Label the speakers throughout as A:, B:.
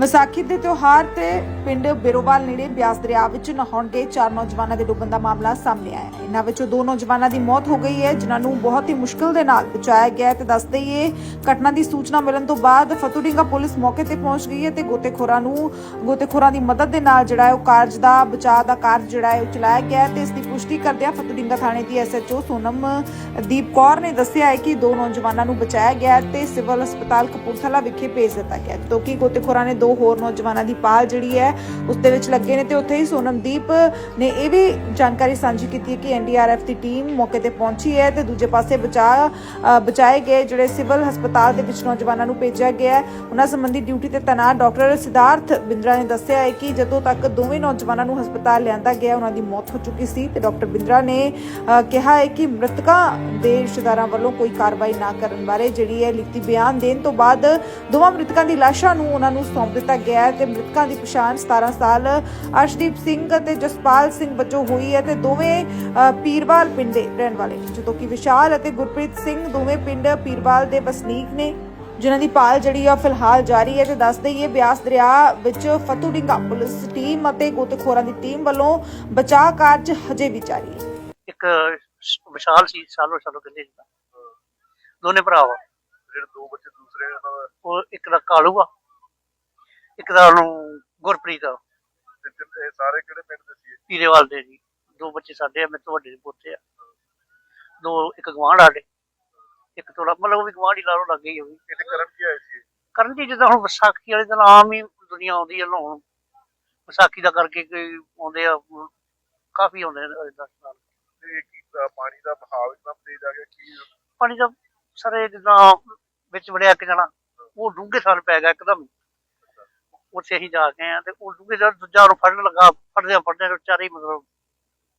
A: ਵਿਸਾਖੀ ਦੇ ਤਿਉਹਾਰ ਤੇ ਪਿੰਡ ਬਿਰੋਵਾਲ ਨੇੜੇ ਬਿਆਸ ਦਰਿਆ ਵਿੱਚ ਨਹਾਉਣ ਗਏ ਚਾਰ ਨੌਜਵਾਨਾਂ ਦੇ ਡੁੱਬਣ ਦਾ ਮਾਮਲਾ ਸਾਹਮਣੇ ਆਇਆ ਹੈ। ਇਹਨਾਂ ਵਿੱਚੋਂ ਦੋ ਨੌਜਵਾਨਾਂ ਦੀ ਮੌਤ ਹੋ ਗਈ ਹੈ, ਜਿਨ੍ਹਾਂ ਨੂੰ ਬਹੁਤ ਹੀ ਮੁਸ਼ਕਲ ਦੇ ਨਾਲ ਬਚਾਇਆ ਗਿਆ ਹੈ ਤੇ ਦੱਸ ਦਈਏ, ਘਟਨਾ ਦੀ ਸੂਚਨਾ ਮਿਲਣ ਤੋਂ ਬਾਅਦ ਫਤੂੜਿੰਗਾ ਪੁਲਿਸ ਮੌਕੇ ਤੇ ਪਹੁੰਚ ਗਈ ਹੈ ਤੇ ਗੋਤੇਖੋਰਾਂ ਨੂੰ, ਗੋਤੇਖੋਰਾਂ ਦੀ ਮਦਦ ਦੇ ਨਾਲ ਜਿਹੜਾ ਹੈ ਉਹ ਕਾਰਜ ਦਾ, ਬਚਾਅ ਦਾ ਕਾਰਜ ਜਿਹੜਾ ਹੈ ਉਹ ਚਲਾਇਆ ਗਿਆ ਹੈ ਤੇ ਇਸ ਦੀ ਪੁਸ਼ਟੀ ਕਰਦਿਆਂ ਫਤੂਡਿੰਗਾ ਥਾਣੇ ਦੀ ਐਸਐਚਓ ਸੋਨਮ ਦੀਪ ਕੌਰ ਨੇ ਦੱਸਿਆ ਹੈ ਕਿ ਦੋ ਨੌਜਵਾਨਾਂ ਨੂੰ ਬਚਾਇਆ ਗਿਆ ਤੇ ਸਿਵਲ ਹਸਪਤਾਲ ਕਪੂਰਥਲਾ ਵਿਖੇ ਭੇਜ ਦਿੱਤਾ ਗਿਆ ਹੈ। ਕਿਉਂਕਿ ਗੋਤੇਖੋਰਾਂ ਨੇ ਦੋ ਹੋਰ ਨੌਜਵਾਨਾਂ ਦੀ ਪਾਲ ਜਿਹੜੀ ਹੈ ਉਸ ਦੇ ਵਿੱਚ ਲੱਗੇ ਨੇ ਤੇ ਉੱਥੇ ਹੀ ਸੋਨਮਦੀਪ ਨੇ ਇਹ ਵੀ ਜਾਣਕਾਰੀ ਸਾਂਝੀ ਕੀਤੀ ਹੈ ਕਿ ਐਨਡੀਆਰਐਫ ਦੀ ਟੀਮ ਮੌਕੇ ਤੇ ਪਹੁੰਚੀ ਹੈ ਤੇ ਦੂਜੇ ਪਾਸੇ ਬਚਾ ਬਚਾਏ ਗਏ ਜਿਹੜੇ ਸਿਵਲ ਹਸਪਤਾਲ ਦੇ ਵਿੱਚ ਨੌਜਵਾਨਾਂ ਨੂੰ ਭੇਜਿਆ ਗਿਆ ਹੈ। ਉਹਨਾਂ ਸੰਬੰਧੀ ਡਿਊਟੀ ਤੇ ਤੈਨਾਤ ਡਾਕਟਰ ਸਿਧਾਰਥ ਬਿੰਦਰਾ ਨੇ ਦੱਸਿਆ ਹੈ ਕਿ ਜਦੋਂ ਤੱਕ ਦੋਵੇਂ ਨੌਜਵਾਨਾਂ ਨੂੰ ਹਸਪਤਾਲ ਲਿਆਂਦਾ ਗਿਆ ਉਹਨਾਂ ਦੀ ਮੌਤ ਹੋ ਚੁੱਕੀ ਸੀ ਤੇ ਡਾਕਟਰ ਬਿੰਦਰਾ ਨੇ ਅ, ਕਿਹਾ ਹੈ ਕਿ ਮ੍ਰਿਤਕਾਂ ਦੇ ਰਿਸ਼ਤੇਦਾਰਾਂ ਵੱਲੋਂ ਕੋਈ ਕਾਰਵਾਈ ਨਾ ਕਰਨ ਬਾਰੇ ਜਿਹੜੀ ਹੈ ਲਿਖਤੀ ਬਿਆਨ ਦੇਣ ਤੋਂ ਬਾਅਦ ਦੋਵਾਂ ਮ੍ਰਿਤਕਾਂ ਦੀ ਲਾਸ਼ਾਂ ਨੂੰ ਉਹਨਾਂ ਨੂੰ ਸੌਂਪ ਦਿੱਤਾ ਗਿਆ ਹੈ ਤੇ ਮ੍ਰਿਤਕਾਂ ਦੀ ਪਛਾਣ 17 ਸਾਲ ਅਰਸ਼ਦੀਪ ਸਿੰਘ ਅਤੇ ਜਸਪਾਲ ਸਿੰਘ ਵਜੋਂ ਹੋਈ ਹੈ ਤੇ ਦੋਵੇਂ ਪੀਰਵਾਲ ਪਿੰਡ ਦੇ ਰਹਿਣ ਵਾਲੇ ਜਦੋਂ ਕਿ ਵਿਸ਼ਾਲ ਅਤੇ ਗੁਰਪ੍ਰੀਤ ਸਿੰਘ ਦੋਵੇਂ ਪਿੰਡ ਪੀਰਵਾਲ ਦੇ ਵਸਨੀਕ ਨੇ ਜਿਨ੍ਹਾਂ ਦੀ ਭਾਲ ਜਿਹੜੀ ਆ ਫਿਲਹਾਲ ਜਾਰੀ ਹੈ ਤੇ ਦੱਸ ਦਈਏ ਬਿਆਸ ਦਰਿਆ ਵਿੱਚ ਫਤੂੜਿੰਗਾ ਪੁਲਿਸ ਟੀਮ ਅਤੇ ਗੋਤਖੋਰਾਂ ਦੀ ਟੀਮ ਵੱਲੋਂ ਬਚਾਅ ਕਾਰਜ ਹਜੇ ਵੀ ਜਾਰੀ ਹੈ।
B: ਇੱਕ ਵਿਸ਼ਾਲ ਸੀ ਸਾਲੋ ਸਾਲੋ ਕਹਿੰਦੇ ਸੀ ਦੋਨੇ ਭਰਾ ਵਾ।
C: ਜਿਹੜੇ ਦੋ ਬੱਚੇ ਦੂਸਰੇ ਨੇ ਉਹਨਾਂ ਦਾ
B: ਉਹ ਇੱਕ ਦਾ ਕਾਲੂ ਆ ਇੱਕ ਦਾ ਉਹਨੂੰ ਗੁਰਪ੍ਰੀਤ ਆ।
C: ਤੇ ਤਿੰਨ- ਇਹ ਸਾਰੇ ਕਿਹੜੇ ਪਿੰਡ ਦੇ ਸੀ
B: ਪੀਰੇਵਾਲ ਦੇ ਜੀ। ਦੋ ਬੱਚੇ ਸਾਡੇ ਆ ਮੇਰੇ ਤੋਂ ਵੱਡੇ ਦੇ ਪੋਤੇ ਆ। ਦੋ ਇੱਕ ਗਵਾਂਢ ਸਾਡੇ। ਇੱਕ ਥੋੜਾ ਮਤਲਬ ਉਹ ਵੀ ਗਵਾਂਢ ਹੀ ਲਾ ਲੋ ਲੱਗ ਗਈ ਉਹ ਵੀ।
C: ਇਹਦੇ ਕਰਨ ਕੀ ਆਏ ਸੀ
B: ਕਰਨ ਜੀ ਜਿੱਦਾਂ ਹੁਣ ਵਿਸਾਖੀ ਵਾਲੇ ਦਿਨ ਆਮ ਹੀ ਦੁਨੀਆ ਆਉਂਦੀ ਹੈ ਵਿਸਾਖੀ ਦਾ ਕਰਕੇ ਕੋਈ ਆਉਂਦੇ ਆ ਕਾਫੀ ਆਉਂਦੇ ਨੇ
C: ਤੇ ਇਹ ਕੀ ਅ, ਪਾਣੀ ਦਾ ਬਹਾਵ ਇਤਨਾ ਤੇਜ਼ ਆ ਗਿਆ ਕਿ
B: ਪਾਣੀ ਦਾ ਸਾਰੇ ਜਿੱਦਾਂ ਵਿੱਚ ਵੜਿਆ ਇੱਕ ਜਣਾ ਉਹ ਡੂੰਘੇ ਸਾਲ ਪੈ ਗਿਆ ਇੱਕਦਮ ਉੱਥੇ ਅਸੀਂ ਜਾ ਕੇ ਆ ਤੇ ਉਹ ਡੂੰਘੇ ਦਾ ਦੂਜਾ ਨੂੰ ਫੜਨ ਲੱਗਾ ਫੜਦਿਆਂ ਫੜਦਿਆਂ ਚਾਰੇ ਹੀ ਮਤਲਬ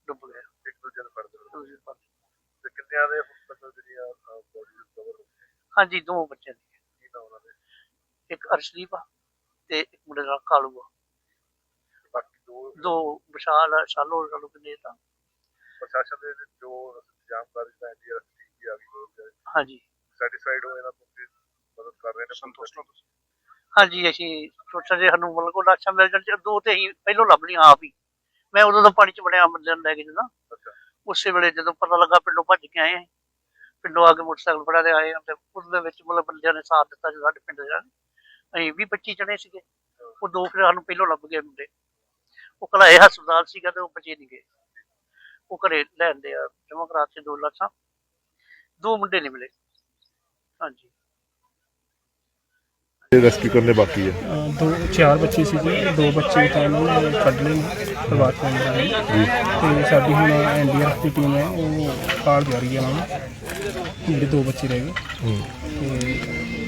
B: ਡੁੱਬ ਗਏ।
C: ਇੱਕ ਦੂਜੇ ਨੂੰ ਫੜਦੇ ਰਹੇ।
B: ਦੂਜੇ ਪਾਸੇ।
C: ਤੇ ਕਿੰਨਿਆਂ ਦੇ ਹੁਣ ਤੱਕ ਜਿਹੜੀਆਂ ਬੋਡੀ ਰਿਕਵਰ ਹੋ ਗਈ?
B: ਹਾਂਜੀ ਦੋ ਬੱਚੇ ਨੇ
C: ਕੀ ਨਾ ਉਹਨਾਂ ਦੇ?
B: ਇੱਕ ਅਰਸ਼ਦੀਪ ਆ ਤੇ ਇੱਕ ਮੁੰਡੇ ਦਾ ਕਾਲੂ ਆ।
C: ਬਾਕੀ ਦੋ
B: ਦੋ ਵਿਸ਼ਾਲ ਸਾਲੋ ਸਾਲੋ ਕਿੰਨੇ ਤਾਂ?
C: ਪ੍ਰਸ਼ਾਸਨ ਦੇ ਜੋ ਇੰਤਜ਼ਾਮਕਾਰੀ ਦਾ ਇੰਡੀਆ ਟੀਮ ਆ ਗਈ
B: ਹਾਂਜੀ।
C: ਸੈਟੀਸਫਾਈਡ ਹੋ ਇਹਨਾਂ ਤੋਂ ਤੇ ਮਦਦ ਕਰ ਰਹੇ ਨੇ? ਸੰਤੁਸ਼ਟ ਹੋ ਤੁਸੀਂ।
B: ਹਾਂਜੀ ਅਸੀਂ ਛੋਟਾ ਜਿਹਾ ਸਾਨੂੰ ਮਤਲਬ ਕੋ ਲਾਸ਼ਾਂ ਮਿਲ ਜਾਣ ਦੋ ਤੇ ਅਸੀਂ ਪਹਿਲੋਂ ਲੱਭਣੀਆਂ ਆਪ ਹੀ। ਮੈਂ ਉਦੋਂ ਤਾਂ ਪਾਣੀ ਚ ਵੜਿਆ ਬੰਦੇ ਨੂੰ ਲੈ ਕੇ ਜਦੋਂ। ਉਸੇ ਵੇਲੇ ਜਦੋਂ ਪਤਾ ਲੱਗਾ ਪਿੰਡੋਂ ਭੱਜ ਕੇ ਆਏ। ਪਿੰਡੋਂ ਆ ਕੇ ਮੋਟਰਸਾਈਕਲ ਫੜਾ ਦੇ ਆਏ ਤੇ ਉਸ ਦੇ ਵਿੱਚ ਮਤਲਬ ਬੰਦਿਆਂ ਨੇ ਸਾਥ ਦਿੱਤਾ ਜੋ ਸਾਡੇ ਪਿੰਡ ਦੇ ਅਸੀਂ ਵੀ 25 ਜਣੇ ਸੀਗੇ। ਉਹ ਦੋ ਫਿਰ ਸਾਨੂੰ ਪਹਿਲੋਂ ਲੱਭ ਗਏ ਮੁੰਡੇ। ਉਹ ਕਲਾਏ ਹਸਪਤਾਲ ਸੀਗਾ ਤੇ ਉਹ ਬਚੇ ਨਹੀਂ ਗਏ। ਉਹ ਘਰੇ ਲੈਂਦੇ ਆ ਜਮਾ ਕਰਾ ਕੇ ਦੋ ਲਾਸ਼ਾਂ। ਦੋ ਮੁੰਡੇ ਨਹੀਂ ਮਿਲੇ। ਹਾਂਜੀ।
C: ਰੈਸਕਿਊ ਕਰਨੇ ਬਾਕੀ ਹੈ
D: ਅਹ ਦੋ ਚਾਰ ਬੱਚੇ ਸੀਗੇ ਦੋ ਬੱਚੇ ਤਾਂ ਇਹਨਾਂ ਨੇ ਕੱਢ ਲਏ ਪਰਿਵਾਰ ਤੋਂ ਨੇ ਤੇ ਸਾਡੀ ਹੁਣ ਐਨਡੀਆਰਐਫ ਦੀ ਟੀਮ ਹੈ ਉਹ ਕਾਲ ਜਾਰੀ ਹੈ ਉਹਨਾਂ ਨੂੰ। ਜਿਹੜੇ ਦੋ ਬੱਚੇ ਰਹਿ ਗਏ? ਤੇ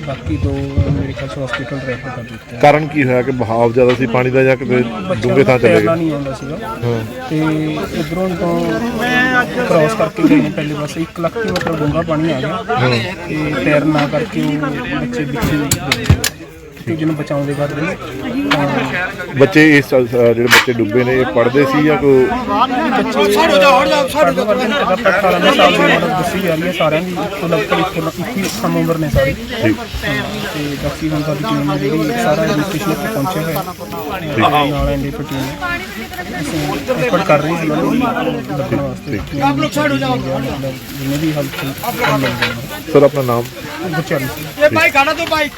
D: ਬਾਕੀ ਦੋ ਮੇਰੇ ਖਿਆਲ ਹਸਪੀਟਲ ਰੈਫਰ ਕਰ ਦਿੱਤੇ
C: ਕਾਰਨ ਕੀ ਹੋਇਆ ਕਿ ਬਹਾਵ ਜ਼ਿਆਦਾ ਸੀ ਪਾਣੀ ਦਾ ਜਾਂ ਕਿਤੇ ਡੂੰਘੇ ਥਾਂ ਚਲੇ ਗਏ?
D: ਨਹੀਂ ਆਉਂਦਾ ਸੀਗਾ। ਤੇ ਇਧਰੋਂ ਤੋਂ ਕ੍ਰਾਸ ਕਰਕੇ ਗਏ ਨੇ ਪਹਿਲੇ ਪਾਸੇ। 1 ਲੱਖ ਦੀ ਮਤਲਬ ਡੂੰਘਾ ਪਾਣੀ ਆ ਗਿਆ। ਤੇ ਤੈਰਨਾ ਕਰਕੇ ਉਹ ਬੱਚੇ ਵਿੱਚ ਤੇ ਜਿਹਨੂੰ ਬਚਾਉਣ ਦੇ ਕਰਦੇ ਨੇ
C: ਬੱਚੇ ਇਸ ਅ, ਜਿਹੜੇ ਬੱਚੇ ਡੁੱਬੇ ਨੇ ਇਹ ਪੜਦੇ ਸੀ ਜਾਂ ਕੋਈ
D: ਛੱਡ ਜਾ ਹਟ ਜਾ ਛੱਡ ਜਾ। ਸਾਲਾਂ ਦੇ ਸਾਲ ਦੀ ਉਮਰ ਦੱਸੀ ਜਾ ਰਹੀ ਹੈ ਸਾਰਿਆਂ ਦੀ ਇੱਕੋ ਲਗਭਗ ਇੱਕੋ ਲ- ਇੱਕੀ ਸਮ ਉਮਰ ਨੇ ਸਾਰੇ।
C: ਠੀਕ
D: ਤੇ ਬਾਕੀ ਹੁਣ ਸਾਡੀ ਟੀਮ ਜਿਹੜੀ ਸਾਰਾ ਰਜਿਸਟ੍ਰੇਸ਼ਨ ਤੇ ਪਹੁੰਚਿਆ ਹੋਇਆ ਹੈ। ਨਾਲ ਐਂਡੀ ਟੀਮ ਹੈ। ਅਸੀਂ effort ਕਰ ਰਹੀ ਹੈ ਉਹਨਾਂ ਨੂੰ ਲੱਭਣ ਵਾਸਤੇ। ਆਪ ਲੋਕ ਛੱਡ ਜਾਓ ਜਿੰਨੇ ਵੀ ਹੈਲਪ
C: ਸਰ ਆਪਣਾ ਨਾਮ?
D: ਬਚਾਉਣ
E: ਇਹ ਬਾਈਕ ਹਟਾ ਦੋ ਬਾਈਕ